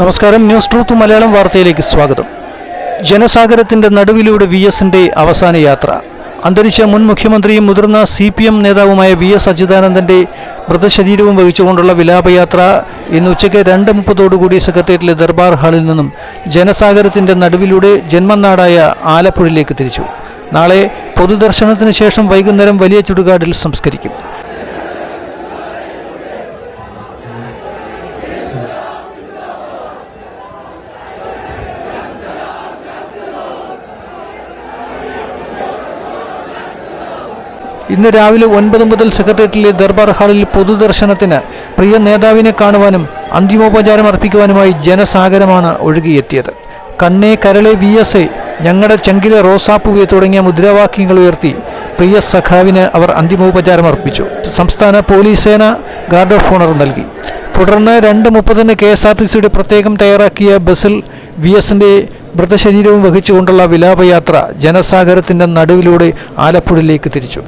നമസ്കാരം. News truth Malayalam വാർത്തയിലേക്ക് സ്വാഗതം. ജനസാഗരത്തിന്റെ നടുവിലൂടെ വി എസിന്റെ അവസാന യാത്ര. അന്തരിച്ച മുൻ മുഖ്യമന്ത്രിയും മുതിർന്ന സി പി എം നേതാവുമായ വി എസ് അച്യുതാനന്ദന്റെ മൃതശരീരവും വഹിച്ചുകൊണ്ടുള്ള വിലാപയാത്ര ഇന്ന് ഉച്ചയ്ക്ക് രണ്ട് മുപ്പതോടുകൂടി സെക്രട്ടേറിയറ്റിലെ ദർബാർ ഹാളിൽ നിന്നും ജനസാഗരത്തിന്റെ നടുവിലൂടെ ജന്മനാടായ ആലപ്പുഴയിലേക്ക് തിരിച്ചു. നാളെ പൊതുദർശനത്തിന് ശേഷം വൈകുന്നേരം വലിയ ചുടുകാടിൽ സംസ്കരിക്കും. ഇന്ന് രാവിലെ ഒൻപത് മുതൽ സെക്രട്ടേറിയറ്റിലെ ദർബാർ ഹാളിൽ പൊതുദർശനത്തിന് പ്രിയ നേതാവിനെ കാണുവാനും അന്തിമോപചാരം അർപ്പിക്കുവാനുമായി ജനസാഗരമാണ് ഒഴുകിയെത്തിയത്. കണ്ണേ കരളെ വി എസ് എ ഞങ്ങളുടെ ചങ്കിലെ റോസാപ്പുവെ തുടങ്ങിയ മുദ്രാവാക്യങ്ങൾ ഉയർത്തി പ്രിയ സഖാവിന് അവർ അന്തിമോപചാരം അർപ്പിച്ചു. സംസ്ഥാന പോലീസ് സേന ഗാർഡ് ഓഫ് ഓണർ നൽകി. തുടർന്ന് രണ്ട് മുപ്പതിന് കെ എസ് ആർ ടി സിയുടെ പ്രത്യേകം തയ്യാറാക്കിയ ബസ്സിൽ വി എസിന്റെ മൃതശരീരവും വഹിച്ചുകൊണ്ടുള്ള വിലാപയാത്ര ജനസാഗരത്തിന്റെ നടുവിലൂടെ ആലപ്പുഴയിലേക്ക് തിരിച്ചു.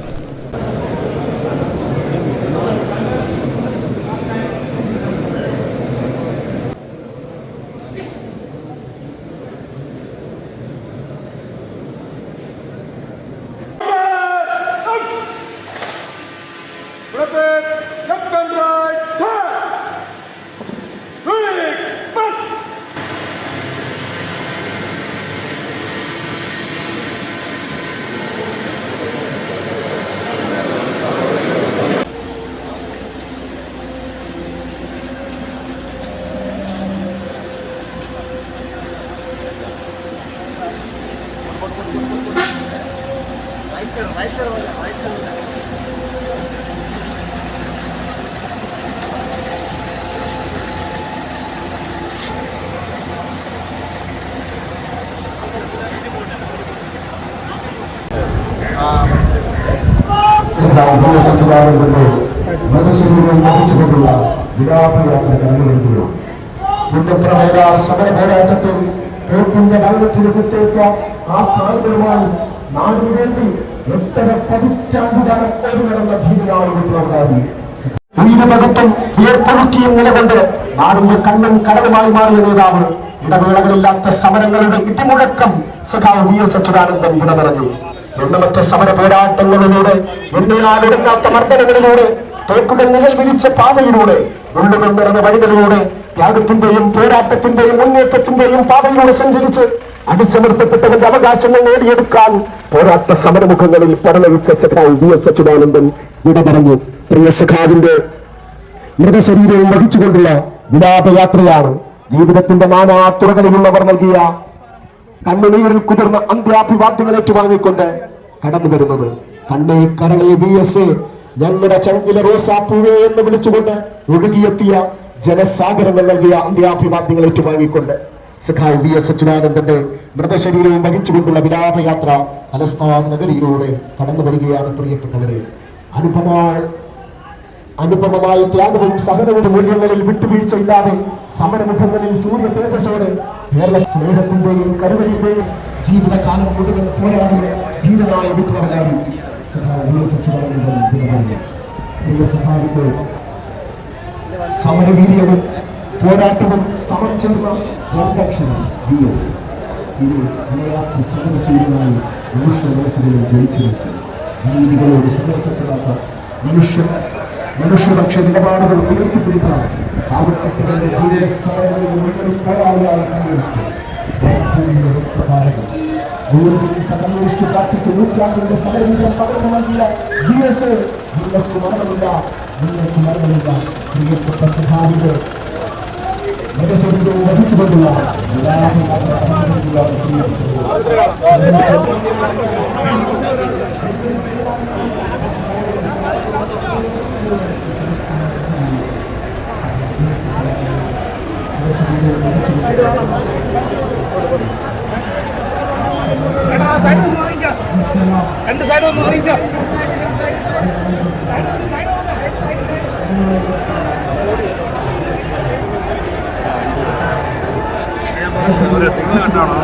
ಸದಾ ಉಪಯೋಗ ಸಚಿವಾಲಯದಲ್ಲಿ ಮನಸ್ಸಿನಲ್ಲಿ ಮುಗಿಸಿಕೊಂಡಿಲ್ಲ ವಿರಾಮಯಾತ್ರೆ ನಡೆಯುತ್ತಿದ್ದರು ದುಂಡಪ್ಪನ ಹೋರಾಟ ಸದಾ ಹೋರಾಟದ್ದು ಕೈಪಿಂದ ನಾವು ತಿಳಿಸುತ್ತೇವೆ ಆ ಕಾಲದಲ್ಲಿ ನಾನು ವೇണ്ടി എത്ര പതിറ്റാണ്ടുകാലം ഓടി നടന്ന ഉയരവകുപ്പും ഉയർപ്പൊഴുക്കിയും നിലകൊണ്ട് നാടിന്റെ കണ്ണും കടലുമായി മാറിയ നേതാവ് ഇടവേളകളില്ലാത്ത സമരങ്ങളുടെ ഇടിമുഴക്കം സഖാവ് വി എസ് അച്യുതാനന്ദൻ വിട പറഞ്ഞു എണ്ണമറ്റ സമര പോരാട്ടങ്ങളിലൂടെ എണ്ണയാലൊടുങ്ങാത്ത മർദ്ദനങ്ങളിലൂടെ തോക്കുകൾ നിഴൽ വിരിച്ച പാതയിലൂടെ ഉള്ളുകൾ നിറഞ്ഞ വഴികളിലൂടെ ത്യാഗത്തിന്റെയും പോരാട്ടത്തിന്റെയും മുന്നേറ്റത്തിന്റെയും പാതയിലൂടെ സഞ്ചരിച്ച് അടിച്ചമർത്തപ്പെട്ടവന്റെ അവകാശങ്ങൾ നേടിയെടുക്കാൻ പോരാട്ട സമരമുഖങ്ങളിൽ പടലവിച്ച സഖാവ് വി എസ് അച്യുതാനന്ദൻ വിട പറഞ്ഞു പ്രിയ സഖാവിന്റെ മൃതശരീരവും വഹിച്ചുകൊണ്ടുള്ള വിലാപയാത്രയാണ് ജീവിതത്തിന്റെ നാനാ തുറകളിലുള്ളവർ നൽകിയ കണ്ണുനീരിൽ കുതിർന്ന അന്ത്യാഭിവാദ്യങ്ങൾ ഏറ്റുവാങ്ങിക്കൊണ്ട് കടന്നു വരുന്നത്. കണ്ണേ കരളെ വി എസ് ഞങ്ങളുടെ ചങ്കിലെ റോസാപ്പൂവേ എന്ന് വിളിച്ചുകൊണ്ട് ഒഴുകിയെത്തിയ ജനസാഗരങ്ങൾ നൽകിയ അന്ത്യാഭിവാദ്യങ്ങൾ ഏറ്റുവാങ്ങിക്കൊണ്ട് സഖാവ് വി എസ് അച്യുതാനന്ദന്റെ മൃതശരീരവും വഹിച്ചുകൊണ്ടുള്ള വിലാപയാത്ര തലസ്ഥാന നഗരിയിലൂടെ കടന്നു വരികയാണ് പ്രിയപ്പെട്ടവരെ. അനുപമ അനുപമമായ ത്യാഗവും സഹനവും മൂല്യങ്ങളിൽ വിട്ടുവീഴ്ചയില്ലാതെ സമരമുഖങ്ങളിൽ സൂര്യ തേജസ്സോടെ കേരള സ്നേഹത്തിന്റെയും കരുവലിന്റെയും ജീവിതകാലം മുഴുവൻ പോരാടിയ ധീരനായ വിപ്ലവകാരി സഖാവിന്റെ സമരവീര്യവും പോരാട്ടവും സമർച്ചെന്ന രണ്ടക്ഷരം ബി എസ്. ഇത് അനയാത്ത സമരശൂര്യനായി മനുഷ്യവോസുകളിൽ ജയിച്ചു നീതികളോട് സമരസപ്പെടാത്ത മനുഷ്യ മനുഷ്യപക്ഷ നിലപാടുകൾ ഉയർത്തിപ്പിടിച്ച ആവട്ടത്തിന്റെ ജീവിത സമയങ്ങളിൽ മുഴുവൻ പോരാളിയാണ് കമ്മ്യൂണിസ്റ്റ് കമ്മ്യൂണിസ്റ്റ് പാർട്ടിക്ക് നൂറ്റാണ്ടിന്റെ സമരവീര്യം പകർന്നു നൽകിയ വി എസ്. നിങ്ങൾക്ക് മരണമില്ല നിങ്ങൾക്ക് മരണമില്ല. പ്രിയപ്പെട്ട സഹാബികൾ രണ്ട് സൈഡ് ഒന്ന് നീക്കാം ഒരു സിഗ്നൽ കണ്ടാണോ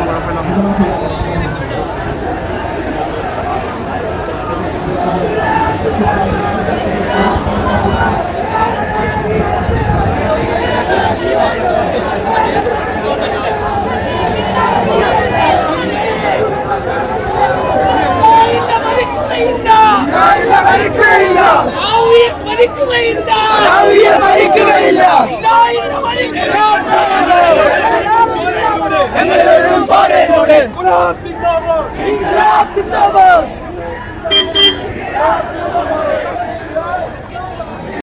മരിക്കുകയില്ല. മരിക്കുകയില്ല. İstiklal!